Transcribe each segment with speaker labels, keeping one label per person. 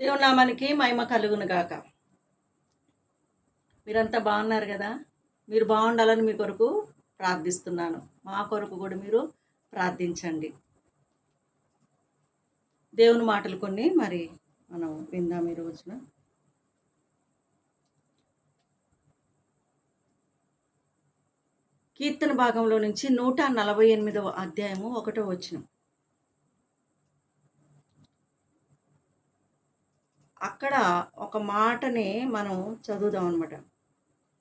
Speaker 1: దేవుని నామానికి మహిమ కలుగును గాక. మీరంతా బాగున్నారు కదా? మీరు బాగుండాలని మీ కొరకు ప్రార్థిస్తున్నాను. మా కొరకు కూడా మీరు ప్రార్థించండి. దేవుని మాటలు కొన్ని మరి మనం విందాం ఈ రోజున. కీర్తన భాగంలో నుంచి నూట నలభై ఎనిమిదవ అధ్యాయము ఒకటో వచ్చినాం అక్కడ ఒక మాటనే మనం చదువుదాం అనమాట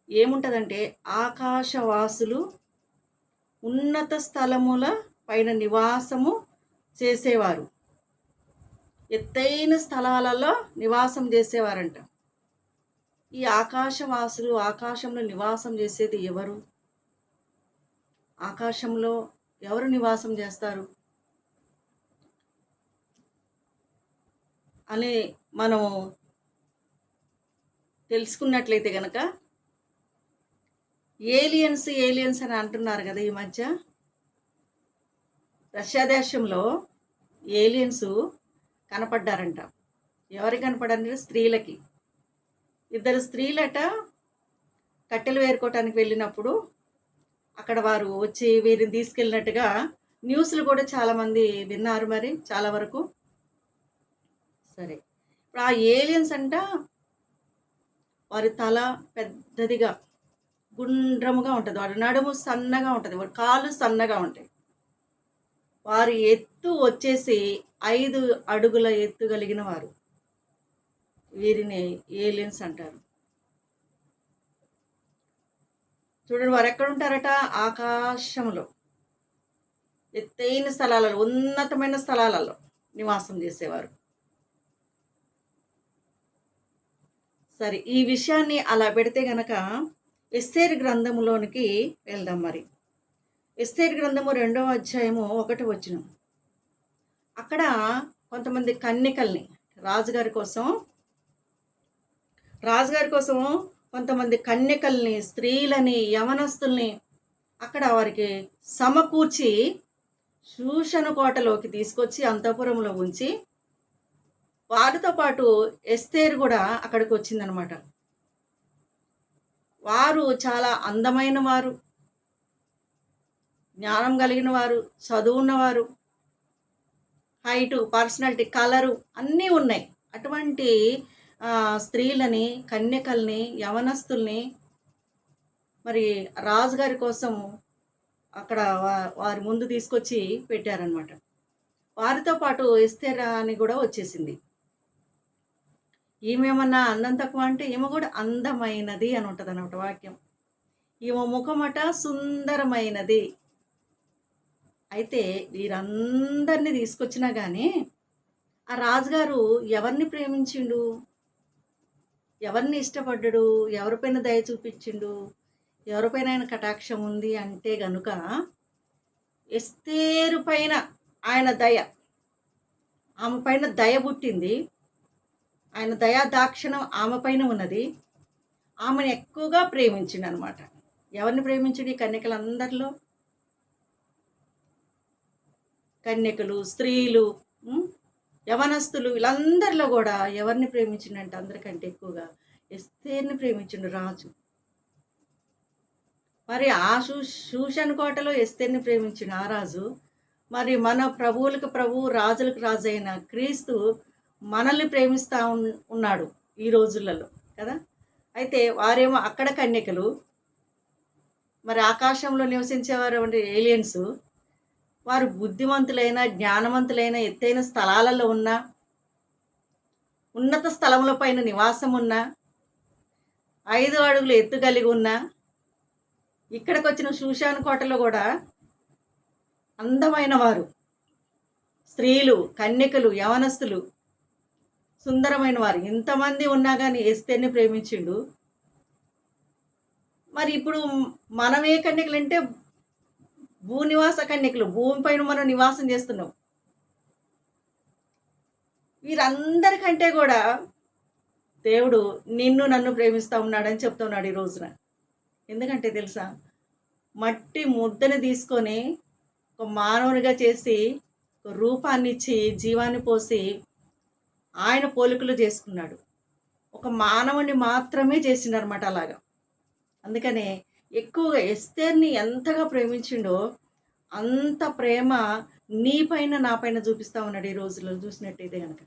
Speaker 1: ఏముంటుందంటే ఆకాశవాసులు ఉన్నత స్థలముల పైన నివాసము చేసేవారు. ఎత్తైన స్థలాలలో నివాసం చేసేవారంట. ఈ ఆకాశవాసులు ఆకాశంలో నివాసం చేసేది ఎవరు? ఆకాశంలో ఎవరు నివాసం చేస్తారు? అనే మనం తెలుసుకున్నట్లయితే కనుక ఏలియన్స్ ఏలియన్స్ అని అంటున్నారు కదా ఈ మధ్య. రష్యా దేశంలో ఏలియన్స్ కనపడ్డారంట. ఎవరికి కనపడారంటే స్త్రీలకి. ఇద్దరు స్త్రీలట కట్టెలు వేరుకోవటానికి వెళ్ళినప్పుడు అక్కడ వారు వచ్చి వీరిని తీసుకెళ్ళినట్టుగా న్యూస్లు కూడా చాలామంది విన్నారు మరి చాలా వరకు. సరే. ఇప్పుడు ఆ ఏలియన్స్ అంట వారి తల పెద్దదిగా గుండ్రముగా ఉంటుంది. వారి నడుము సన్నగా ఉంటుంది. వారి కాళ్ళు సన్నగా ఉంటాయి. వారి ఎత్తు వచ్చేసి ఐదు అడుగుల ఎత్తు కలిగిన వారు. వీరిని ఏలియన్స్ అంటారు. చూడండి వారు ఎక్కడ ఉంటారట? ఆకాశంలో. ఎత్తైన స్థలాలలో ఉన్నతమైన స్థలాలలో నివాసం చేసేవారు. సరే ఈ విషయాన్ని అలా పెడితే గనక ఎస్సేర్ గ్రంథములోనికి వెళ్దాం మరి. ఎస్సేర్ గ్రంథము రెండవ అధ్యాయము ఒకటి వచ్చిన. అక్కడ కొంతమంది కన్నికల్ని రాజుగారి కోసం రాజుగారి కోసం కొంతమంది కన్యకల్ని స్త్రీలని యవనస్తుల్ని అక్కడ వారికి సమకూర్చి శూషణ కోటలోకి తీసుకొచ్చి అంతఃపురంలో ఉంచి వారితో పాటు ఎస్తేర్ కూడా అక్కడికి వచ్చిందనమాట. వారు చాలా అందమైన వారు. జ్ఞానం కలిగిన వారు చదువున్నవారు హైటు పర్సనాలిటీ కలరు అన్నీ ఉన్నాయి. అటువంటి స్త్రీలని కన్యకల్ని యవనస్తుల్ని మరి రాజుగారి కోసం అక్కడ వారి ముందు తీసుకొచ్చి పెట్టారనమాట. వారితో పాటు ఎస్తేరా అని కూడా వచ్చేసింది. ఈమెమన్నా అందం తక్కువ అంటే ఈమె కూడా అందమైనది అని ఉంటుంది అనమాట వాక్యం. ఈమె ముఖమట సుందరమైనది. అయితే వీరందరినీ తీసుకొచ్చినా కానీ ఆ రాజుగారు ఎవరిని ప్రేమించిండు? ఎవరిని ఇష్టపడ్డాడు? ఎవరిపైన దయ చూపించిండు? ఎవరిపైన ఆయన కటాక్షం ఉంది అంటే గనుక ఎస్తేరు పైన ఆయన దయ ఆమె పైన దయ పుట్టింది ఆయన దయా దాక్షిణం ఆమె పైన ఉన్నది. ఆమెను ఎక్కువగా ప్రేమించిండు అనమాట ఎవరిని ప్రేమించండి ఈ కన్యకలందరిలో? కన్యకలు స్త్రీలు యవనస్తులు వీళ్ళందరిలో కూడా ఎవరిని ప్రేమించిండంటే? అందరికంటే ఎక్కువగా ఎస్తేర్ని ప్రేమించిండు రాజు. మరి ఆ శూ శూషన్ కోటలో ఎస్తేర్ని ప్రేమించిన ఆ రాజు. మరి మన ప్రభువులకు ప్రభువు రాజులకు రాజు అయిన క్రీస్తు మనల్ని ప్రేమిస్తూ ఉన్నాడు ఈ రోజులలో కదా? అయితే వారేమో అక్కడ కన్యకలు మరి ఆకాశంలో నివసించేవారు అంటే ఏలియన్స్. వారు బుద్ధిమంతులైన జ్ఞానవంతులైన ఎత్తైన స్థలాలలో ఉన్న ఉన్నత స్థలముల పైన నివాసం ఉన్న ఐదు అడుగులు ఎత్తు కలిగి ఉన్న ఇక్కడికి వచ్చిన శూషాన్ కోటలో కూడా అందమైన వారు. స్త్రీలు కన్యకలు యవనస్తులు సుందరమైన వారు. ఇంతమంది ఉన్నా కానీ ఎస్తేనే ప్రేమించిండు. మరి ఇప్పుడు మనం ఏ కన్యకలు అంటే భూనివాస కన్యకులు భూమిపైన మనం నివాసం చేస్తున్నాం. వీరందరికంటే కూడా దేవుడు నిన్ను నన్ను ప్రేమిస్తూ ఉన్నాడని చెప్తున్నాడు ఈ రోజున. ఎందుకంటే తెలుసా? మట్టి ముద్దను తీసుకొని ఒక మానవునిగా చేసి ఒక రూపాన్ని ఇచ్చి జీవాన్ని పోసి ఆయన పోలికలు చేసుకున్నాడు. ఒక మానవుని మాత్రమే చేసిండనమాట అలాగా. అందుకనే ఎక్కువగా ఎస్తేర్ని ఎంతగా ప్రేమించిండో అంత ప్రేమ నీ పైన నా పైన చూపిస్తా ఉన్నాడు ఈ రోజుల్లో చూసినట్టయితే కనుక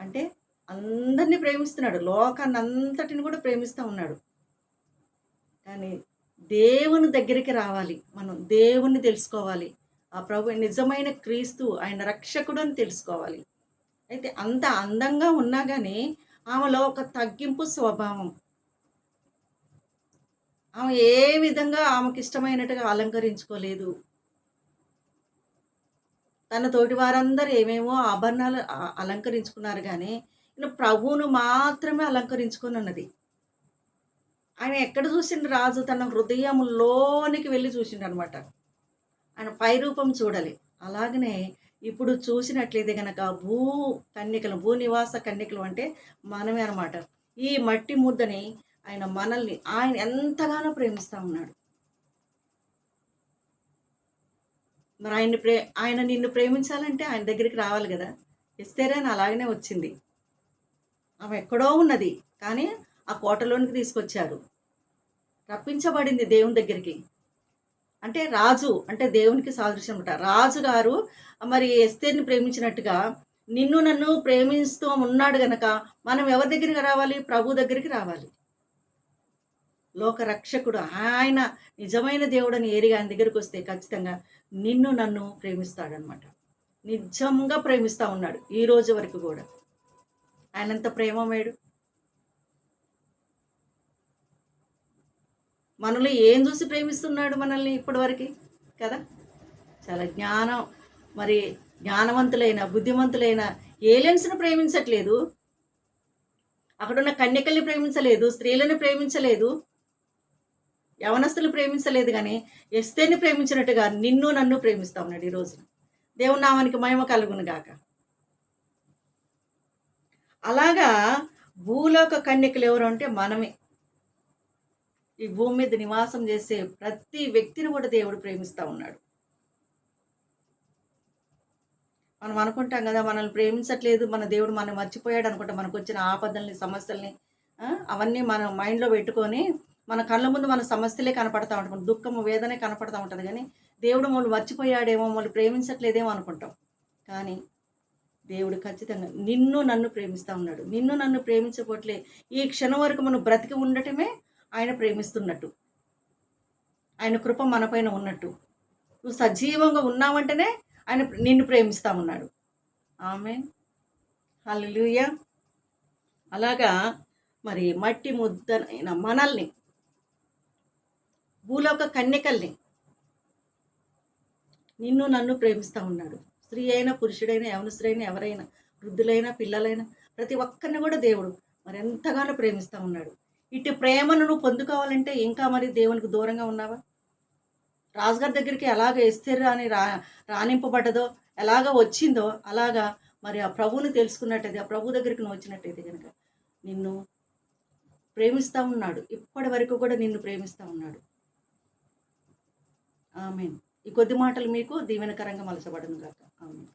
Speaker 1: అంటే అందరినీ ప్రేమిస్తున్నాడు. లోకాన్ని అంతటిని కూడా ప్రేమిస్తూ ఉన్నాడు. కానీ దేవుని దగ్గరికి రావాలి. మనం దేవుణ్ణి తెలుసుకోవాలి. ఆ ప్రభు నిజమైన క్రీస్తు ఆయన రక్షకుడు అని తెలుసుకోవాలి. అయితే అంత అందంగా ఉన్నా కానీ ఆమెలో ఒక తగ్గింపు స్వభావం. ఆమె ఏ విధంగా ఆమెకి ఇష్టమైనట్టుగా అలంకరించుకోలేదు. తన తోటి వారందరూ ఏమేమో ఆభరణాలు అలంకరించుకున్నారు కానీ ఈయన ప్రభువును మాత్రమే అలంకరించుకొని ఉన్నది ఆయన ఎక్కడ చూసిండు రాజు? తన హృదయంలోనికి వెళ్ళి చూసిండు అనమాట ఆయన పై రూపం చూడాలి. అలాగనే ఇప్పుడు చూసినట్లయితే కనుక భూ కన్యకలు భూ నివాస కన్యకలు అంటే మనమే అనమాట ఈ మట్టి ముద్దని ఆయన మనల్ని ఆయన ఎంతగానో ప్రేమిస్తూ ఉన్నాడు. మరి ఆయన్ని ప్రే ఆయన నిన్ను ప్రేమించాలంటే ఆయన దగ్గరికి రావాలి కదా. ఎస్తేరని అలాగనే వచ్చింది. ఆమె ఎక్కడో ఉన్నది కానీ ఆ కోటలోనికి తీసుకొచ్చారు. రప్పించబడింది దేవుని దగ్గరికి. అంటే రాజు అంటే దేవునికి సాదృశ్యం అంట రాజు గారు మరి ఎస్తేర్ని ప్రేమించినట్టుగా నిన్ను నన్ను ప్రేమిస్తూ ఉన్నాడు గనక మనం ఎవరి దగ్గరికి రావాలి? ప్రభు దగ్గరికి రావాలి. లోక రక్షకుడు ఆయన నిజమైన దేవుడని ఏరిగా ఆయన దగ్గరికి వస్తే ఖచ్చితంగా నిన్ను నన్ను ప్రేమిస్తాడనమాట. నిజంగా ప్రేమిస్తూ ఉన్నాడు ఈ రోజు వరకు కూడా. ఆయనంత ప్రేమమేడు మనల్ని ఏం చూసి ప్రేమిస్తున్నాడు మనల్ని ఇప్పటివరకు కదా? చాలా జ్ఞానం. మరి జ్ఞానవంతులైన బుద్ధిమంతులైన ఏలియన్స్ని ప్రేమించట్లేదు. అక్కడున్న కన్యకల్ని ప్రేమించలేదు స్త్రీలను ప్రేమించలేదు యవనస్తులు ప్రేమించలేదు కానీ ఎస్తేని ప్రేమించినట్టుగా నిన్ను నన్ను ప్రేమిస్తా ఉన్నాడు ఈ రోజున. దేవుని నామానికి మహిమ కలుగును గాక. అలాగా భూలోక కన్యకలు ఎవరు అంటే మనమే. ఈ భూమి మీద నివాసం చేసే ప్రతి వ్యక్తిని కూడా దేవుడు ప్రేమిస్తూ ఉన్నాడు. మనం అనుకుంటాం కదా మనల్ని ప్రేమించట్లేదు మన దేవుడు మనం మర్చిపోయాడు అనుకుంటాం మనకు వచ్చిన ఆపదల్ని సమస్యల్ని అవన్నీ మనం మైండ్లో పెట్టుకొని మన కళ్ళ ముందు మన సమస్యలే కనపడతా ఉంటాం దుఃఖం దుఃఖము వేదనే కనపడతా ఉంటుంది. కానీ దేవుడు మమ్మల్ని మర్చిపోయాడేమో మమ్మల్ని ప్రేమించట్లేదేమో అనుకుంటాం. కానీ దేవుడు ఖచ్చితంగా నిన్ను నన్ను ప్రేమిస్తూ ఉన్నాడు. నిన్ను నన్ను ప్రేమించబోట్లే. ఈ క్షణం వరకు మనం బ్రతికి ఉండటమే ఆయన ప్రేమిస్తున్నట్టు. ఆయన కృప మనపైన ఉన్నట్టు. నువ్వు సజీవంగా ఉన్నావంటేనే ఆయన నిన్ను ప్రేమిస్తూ ఉన్నాడు ఆమె హల్లెలూయా. అలాగా మరి మట్టి ముద్దనైన మనల్ని భూలోక కన్యకల్ని నిన్ను నన్ను ప్రేమిస్తూ ఉన్నాడు. స్త్రీ అయినా పురుషుడైనా యవనస్తుడైనా ఎవరైనా వృద్ధులైనా పిల్లలైనా ప్రతి ఒక్కరిని కూడా దేవుడు మరి ఎంతగానో ప్రేమిస్తూ ఉన్నాడు. ఇటు ప్రేమను నువ్వు పొందుకోవాలంటే ఇంకా మరి దేవునికి దూరంగా ఉన్నావా? రాజుగారి దగ్గరికి ఎలాగ ఎస్తేరు అని రా రాణింపబడ్డదో ఎలాగ వచ్చిందో అలాగా మరి ఆ ప్రభువుని తెలుసుకున్నట్టయితే ఆ ప్రభు దగ్గరికి నువ్వు వచ్చినట్టయితే కనుక నిన్ను ప్రేమిస్తూ ఉన్నాడు. ఇప్పటి వరకు కూడా నిన్ను ప్రేమిస్తూ ఉన్నాడు. ఆమెన్. ఈ కొద్ది మాటలు మీకు దీవెనకరంగా మలచబడను కాక ఆమెన్.